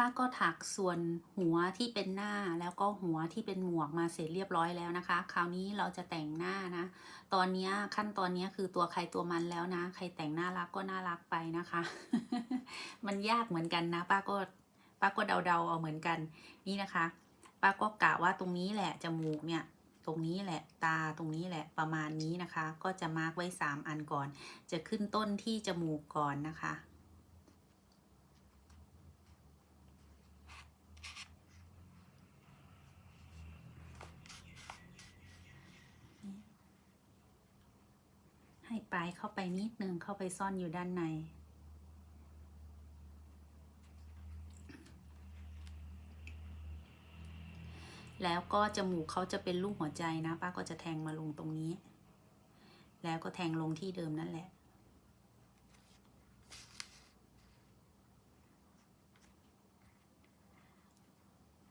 ป้าก็ถักส่วนหัวที่เป็นหน้าแล้วก็หัวที่เป็นหมวกมาเสร็จเรียบร้อยแล้วนะคะ คราวนี้เราจะแต่งหน้านะ ตอนนี้ขั้นตอนนี้คือตัวใครตัวมันแล้วนะ ใครแต่งน่ารักก็น่ารักไปนะคะ มันยากเหมือนกันนะ ป้าก็ป้าก็เดาๆเอาเหมือนกันนี่นะคะ ป้าก็กะว่าตรงนี้แหละจมูกเนี่ยตรงนี้แหละตาตรงนี้แหละประมาณนี้นะคะ ก็จะมาร์กไว้ 3 อันก่อน จะขึ้นต้นที่จมูกก่อนนะคะ ให้ ปลายเข้าไปนิดนึงเข้าไปซ่อนอยู่ด้านใน แล้วก็จมูกเขาจะเป็นรูปหัวใจนะ ป้าก็จะแทงมาลงตรงนี้ แล้วก็แทงลงที่เดิมนั่นแหละ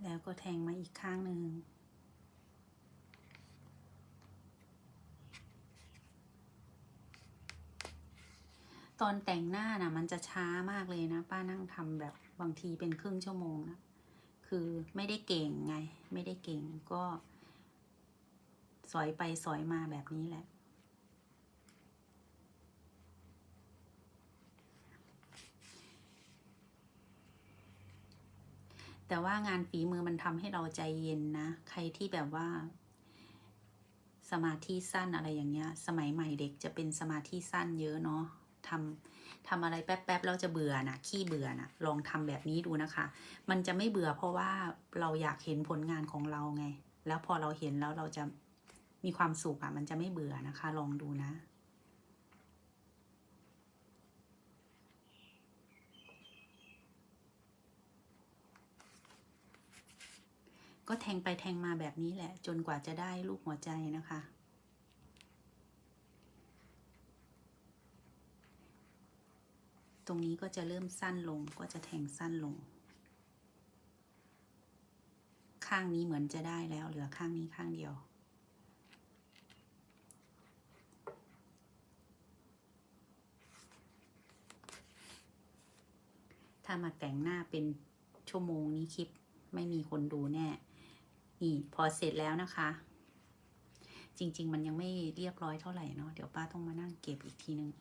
แล้วก็แทงมาอีกข้างหนึ่ง ตอนแต่งหน้านะมันจะช้ามากเลยนะ ป้านั่งทำแบบบางทีเป็นครึ่งชั่วโมงนะคือไม่ได้เก่งไง ไม่ได้เก่งก็ สอยไปสอยมาแบบนี้แหละ แต่ว่างานฝีมือมันทำให้เราใจเย็นนะ ใครที่แบบว่า สมาธิสั้นอะไรอย่างเงี้ย สมัยใหม่เด็กจะเป็นสมาธิสั้นเยอะเนาะ ทำทำอะไรแป๊บๆแล้วจะเบื่อนะขี้เบื่อนะลองทำแบบนี้ดูนะคะ มันจะไม่เบื่อเพราะว่าเราอยากเห็นผลงานของเราไง แล้วพอเราเห็นแล้วเราจะมีความสุขอะมันจะไม่เบื่อนะคะ ลองดูนะก็แทงไปแทงมาแบบนี้แหละ จนกว่าจะได้รูปหัวใจนะคะ ตรงนี้ก็จะเริ่มสั้นลงก็จะแทงสั้นลง ข้างนี้เหมือนจะได้แล้วเหลือข้างนี้ข้างเดียว ถ้ามาแต่งหน้าเป็นชั่วโมงนี้คลิปไม่มีคนดูแน่ นี่พอเสร็จแล้วนะคะ จริง ๆ มันยังไม่เรียบร้อยเท่าไหร่เนาะเดี๋ยวป้าต้องมานั่งเก็บอีกทีนึง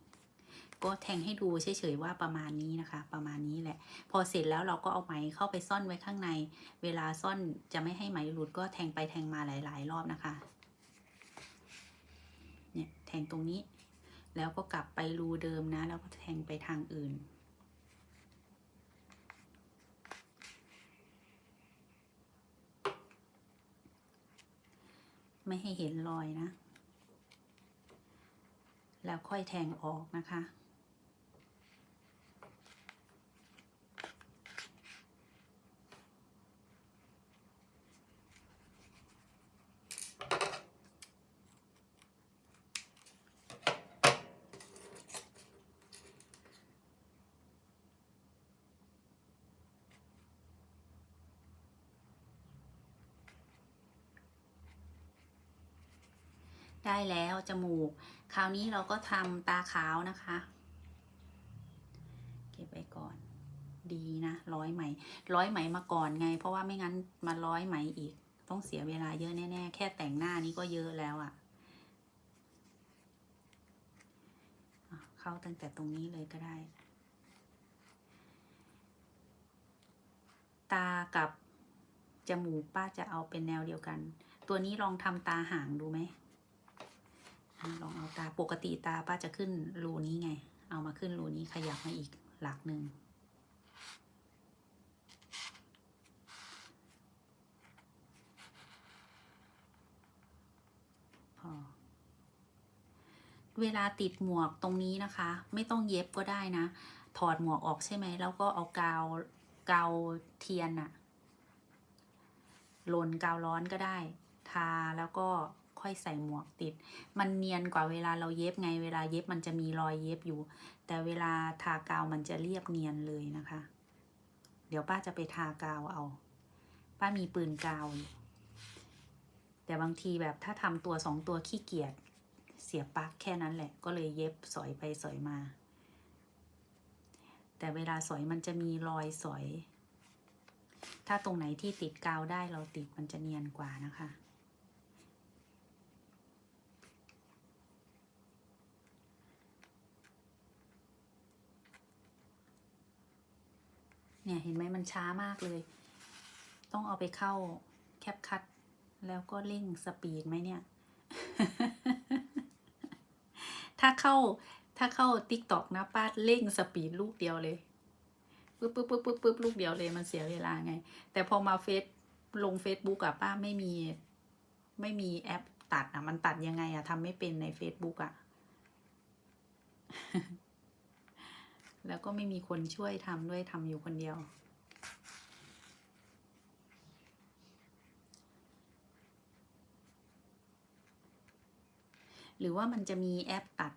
ก็แทงให้ดูเฉยๆว่าประมาณนี้นะคะ ประมาณนี้แหละ พอเสร็จแล้วเราก็เอาไหมเข้าไปซ่อนไว้ข้างใน เวลาซ่อนจะไม่ให้ไหมหลุดก็แทงไปแทงมาหลาย ๆ รอบนะคะเนี่ยแทงตรงนี้ แล้วก็กลับไปรูเดิมนะ แล้วก็แทงไปทางอื่นไม่ให้เห็นรอยนะ แล้วค่อยแทงออกนะคะ ได้แล้วจมูก คราวนี้เราก็ทำตาขาวนะคะ เก็บไว้ก่อน ดีนะร้อยไหม ร้อยไหมมาก่อนไง เพราะว่าไม่งั้นมาร้อยไหมอีก ต้องเสียเวลาเยอะแน่ๆ แค่แต่งหน้านี้ก็เยอะแล้วอะ่ะ เข้าตั้งแต่ตรงนี้เลยก็ได้ ตากับจมูกป้าจะเอาเป็นแนวเดียวกัน ตัวนี้ลองทำตาห่างดูไหม ลองเอาตาปกติตาป้าจะขึ้นรูนี้ไง เอามาขึ้นรูนี้ขยับมาอีกหลักหนึ่งพอเวลาติดหมวกตรงนี้นะคะ ไม่ต้องเย็บก็ได้นะ ถอดหมวกออกใช่ไหม แล้วก็เอากาวกาวเทียนอะลนกาวร้อนก็ได้ ทาแล้วก็ ค่อยใส่หมวกติด มันเนียนกว่าเวลาเราเย็บไง เวลาเย็บมันจะมีรอยเย็บอยู่ แต่เวลาทากาวมันจะเรียบเนียนเลยนะคะ เดี๋ยวป้าจะไปทากาวเอา ป้ามีปืนกาวอยู่แต่บางทีแบบถ้าทำตัวสองตัวขี้เกียจเสียบปลั๊กแค่นั้นแหละ ก็เลยเย็บสอยไปสอยมา แต่เวลาสอยมันจะมีรอยสอย ถ้าตรงไหนที่ติดกาวได้เราติดมันจะเนียนกว่านะคะ เนี่ยเห็นไหมมันช้ามากเลย ต้องเอาไปเข้าแคปคัดแล้วก็เร่งสปีดไหมเนี่ย ถ้าเข้าถ้าเข้าติ๊กตอกนะป้าเร่งสปีดลูกเดียวเลยปึ๊บปึ๊บปึ๊บปึ๊บปึ๊บลูกเดียวเลยมันเสียเวลาไง แต่พอมาเฟซลงเฟซบุ๊กอะป้าไม่มี ไม่มีแอปตัดอะมันตัดยังไงอะทำไม่เป็นใน Facebook อะ แล้วก็ไม่มีคนช่วยทำด้วยทำอยู่คนเดียว หรือว่ามันจะมีแอปตัด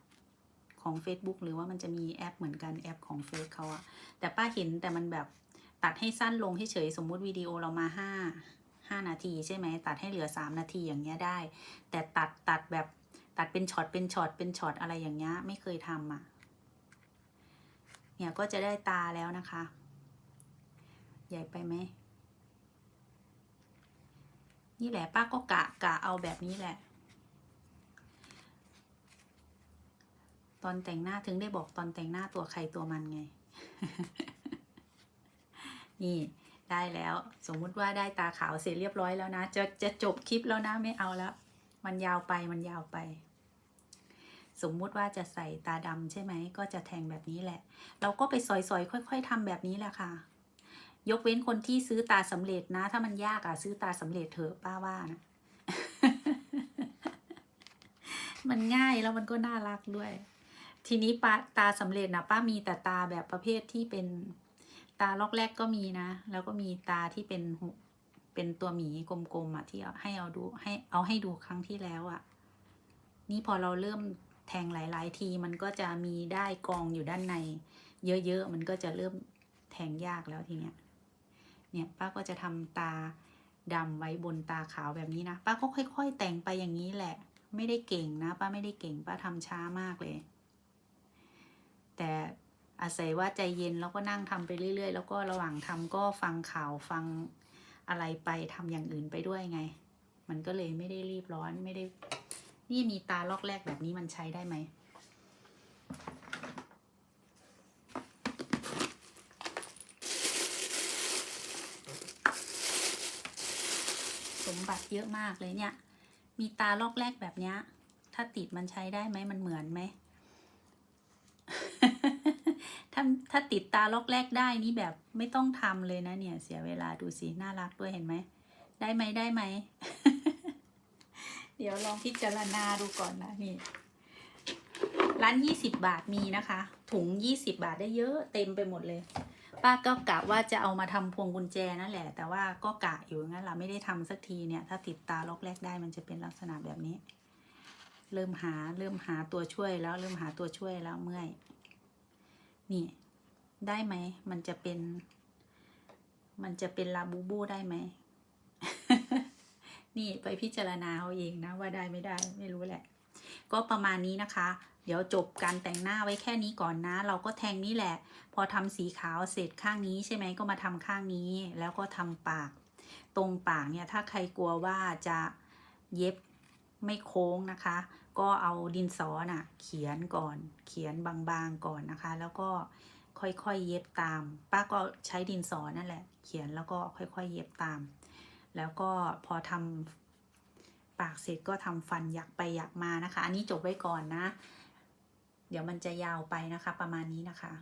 ของ Facebook หรือว่ามันจะมีแอปเหมือนกันแอปของเฟซเขาอะแต่ป้าเห็นแต่มันแบบตัดให้สั้นลงเฉยๆสมมุติวิดีโอเรามาห้าห้านาทีใช่ไหมตัดให้เหลือสามนาทีอย่างเงี้ยได้ แต่ตัดตัดแบบตัดเป็นช็อตเป็นช็อตเป็นช็อตอะไรอย่างเงี้ยไม่เคยทำอะ เนี่ยก็จะได้ตาแล้วนะคะ ใหญ่ไปไหม นี่แหละป้าก็กะกะเอาแบบนี้แหละ ตอนแต่งหน้าถึงได้บอกตอนแต่งหน้าตัวใครตัวมันไง นี่ได้แล้ว สมมุติว่าได้ตาขาวเสร็จเรียบร้อยแล้วนะ จะจะจบคลิปแล้วนะไม่เอาแล้ว มันยาวไปมันยาวไป สมมุติว่าจะใส่ตาดำใช่ไหม ก็จะแทงแบบนี้แหละ เราก็ไปซอยๆ ค่อย ๆทำแบบนี้แหละค่ะ ยกเว้นคนที่ซื้อตาสำเร็จนะ ถ้ามันยากอะซื้อตาสำเร็จเถอะป้าว่านะมันง่ายแล้วมันก็น่ารักด้วย ทีนี้ป้าตาสำเร็จนะป้ามีแต่ตาแบบประเภทที่เป็นตาลอกแรกก็มีนะ แล้วก็มีตาที่เป็นเป็นตัวหมีกลมๆอะที่เอาให้เอาดูให้เอาให้ดูครั้งที่แล้วอะ นี่พอเราเริ่ม แทงหลาย ๆ ทีมันก็จะมีได้กองอยู่ด้านใน เยอะๆมันก็จะเริ่มแทงยากแล้วทีเนี้ยเนี่ยป้าก็จะทำตาดำไว้บนตาขาวแบบนี้นะป้าก็ค่อย ๆ แต่งไปอย่างนี้แหละ ไม่ได้เก่งนะป้าไม่ได้เก่งป้าทำช้ามากเลย แต่อาศัยว่าใจเย็นแล้วก็นั่งทำไปเรื่อย ๆ แล้วก็ระหว่างทำก็ฟังข่าวฟังอะไรไปทำอย่างอื่นไปด้วยไง มันก็เลยไม่ได้รีบร้อนไม่ได้ นี่มีตาลอกแรกแบบนี้มันใช้ได้ไหม สมบัติเยอะมากเลยเนี่ย มีตาลอกแรกแบบนี้ถ้าติดมันใช้ได้ไหมมันเหมือนไหมถ้าถ้าติดตาลอกแรกได้นี่แบบไม่ต้องทำเลยนะเนี่ยเสียเวลาดูสิน่ารักด้วยเห็นไหม ได้ไหมได้ไหม เดี๋ยวลองพิจารณาดูก่อนนะนี่ ร้านยี่สิบบาทมีนะคะ ถุงยี่สิบาทได้เยอะเต็มไปหมดเลย ป้าก็กะว่าจะเอามาทำพวงกุญแจนั่นแหละ แต่ว่าก็กะอยู่งั้นเราไม่ได้ทำสักทีเนี่ย ถ้าติดตาล็อกแรกได้มันจะเป็นลักษณะแบบนี้ เริ่มหาเริ่มหาตัวช่วยแล้วเริ่มหาตัวช่วยแล้วเมื่อย นี่ ได้ไหมมันจะเป็น มันจะเป็นลาบูบูได้ไหม นี่ไปพิจารณาเอาเองนะว่าได้ไม่ได้ไม่รู้แหละ ก็ประมาณนี้นะคะ เดี๋ยวจบการแต่งหน้าไว้แค่นี้ก่อนนะ เราก็แทงนี่แหละ พอทำสีขาวเสร็จข้างนี้ใช่ไหมก็มาทำข้างนี้ แล้วก็ทำปาก ตรงปากเนี่ยถ้าใครกลัวว่าจะเย็บไม่โค้งนะคะ ก็เอาดินสอน่ะ เขียนก่อน เขียนบางๆก่อนนะคะ แล้วก็ค่อยๆเย็บตาม ป้าก็ใช้ดินสอนั่นแหละ เขียนแล้วก็ค่อยๆเย็บตาม แล้วก็พอทำปากเสร็จก็ทำฟันอยากไปอยากมานะคะ อันนี้จบไว้ก่อนนะ เดี๋ยวมันจะยาวไปนะคะ ประมาณนี้นะคะ